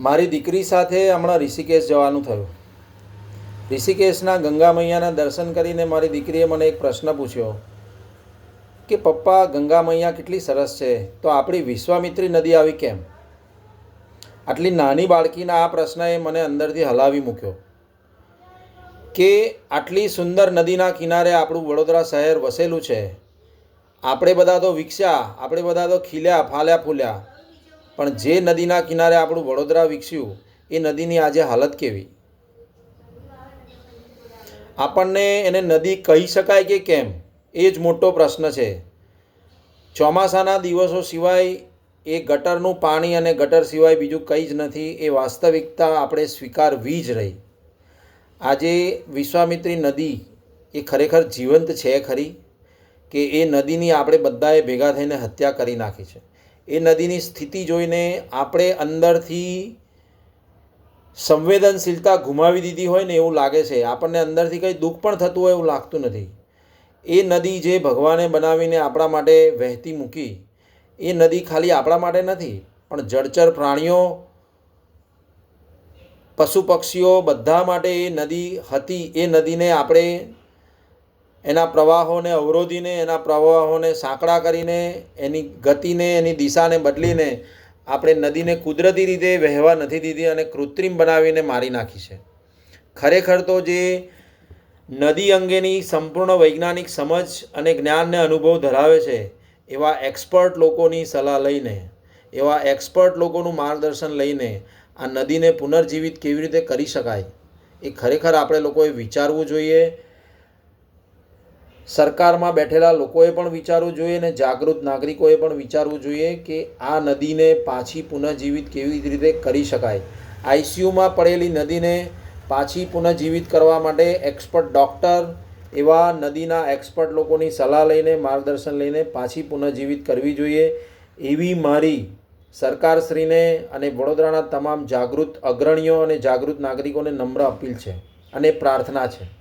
મારી દીકરી સાથે હમણાં ઋષિકેશ જવાનું થયું. ઋષિકેશના ગંગા મૈયાના દર્શન કરીને મારી દીકરીએ મને એક પ્રશ્ન પૂછ્યો કે, પપ્પા, ગંગા મૈયા કેટલી સરસ છે? તો આપણી વિશ્વામિત્રી નદી આવી કેમ? આટલી નાની બાળકીના આ પ્રશ્નએ મને અંદરથી હલાવી મૂક્યો કે, આટલી સુંદર નદીના કિનારે આપણું વડોદરા શહેર વસેલું છે. આપણે બધા તો વિકસ્યા, આપણે બધા તો ખીલ્યા, ફાલ્યા ફૂલ્યા. પણ જે નદીના કિનારે આપણું વડોદરા વિકસ્યું, એ નદીની આજે હાલત કેવી? આપણને એને નદી કહી શકાય કે કેમ? એ જ મોટો પ્રશ્ન છે. ચોમાસાના દિવસો સિવાય એ ગટરનું પાણી અને ગટર સિવાય બીજું કંઈ જ નથી, એ વાસ્તવિકતા આપણે સ્વીકારવી જ રહી. આજે વિશ્વામિત્રી નદી એ ખરેખર જીવંત છે ખરી? કે એ નદીની આપણે બધાએ ભેગા થઈને હત્યા કરી નાખી છે? એ નદીની સ્થિતિ જોઈને આપણે અંદરથી સંવેદનશીલતા ગુમાવી દીધી હોય ને એવું લાગે છે. આપણને અંદરથી કંઈ દુઃખ પણ થતું હોય એવું લાગતું નથી. એ નદી જે ભગવાને બનાવીને આપણા માટે વહેતી મૂકી, એ નદી ખાલી આપણા માટે નથી, પણ જળચર પ્રાણીઓ, પશુ પક્ષીઓ બધા માટે એ નદી હતી. એ નદીને આપણે એના પ્રવાહોને, અવરોધીને, એના પ્રવાહોને સાંકડા કરીને, એની ગતિને, એની દિશાને બદલીને આપણે નદીને કુદરતી રીતે વહેવા નથી દીધી અને કૃત્રિમ બનાવીને મારી નાખી છે. ખરેખર તો જે નદી અંગેની સંપૂર્ણ વૈજ્ઞાનિક સમજ અને જ્ઞાનને અનુભવ ધરાવે છે, એવા એક્સપર્ટ લોકોની સલાહ લઈને, એવા એક્સપર્ટ લોકોનું માર્ગદર્શન લઈને આ નદીને પુનર્જીવિત કેવી રીતે કરી શકાય, એ ખરેખર આપણે લોકોએ વિચારવું જોઈએ. સરકારમાં બેઠેલા લોકોએ પણ વિચારવું જોઈએ અને જાગૃત નાગરિકોએ પણ વિચારવું જોઈએ કે આ નદીને પાછી પુનઃજીવિત કેવી રીતે કરી શકાય. આઈસીયુમાં પડેલી નદીને પાછી પુનઃજીવિત કરવા માટે એક્સપર્ટ ડૉક્ટર એવા નદીના એક્સપર્ટ લોકોની સલાહ લઈને, માર્ગદર્શન લઈને પાછી પુનઃજીવિત કરવી જોઈએ. એવી મારી સરકારશ્રીને અને વડોદરાના તમામ જાગૃત અગ્રણીઓ અને જાગૃત નાગરિકોને નમ્ર અપીલ છે અને પ્રાર્થના છે.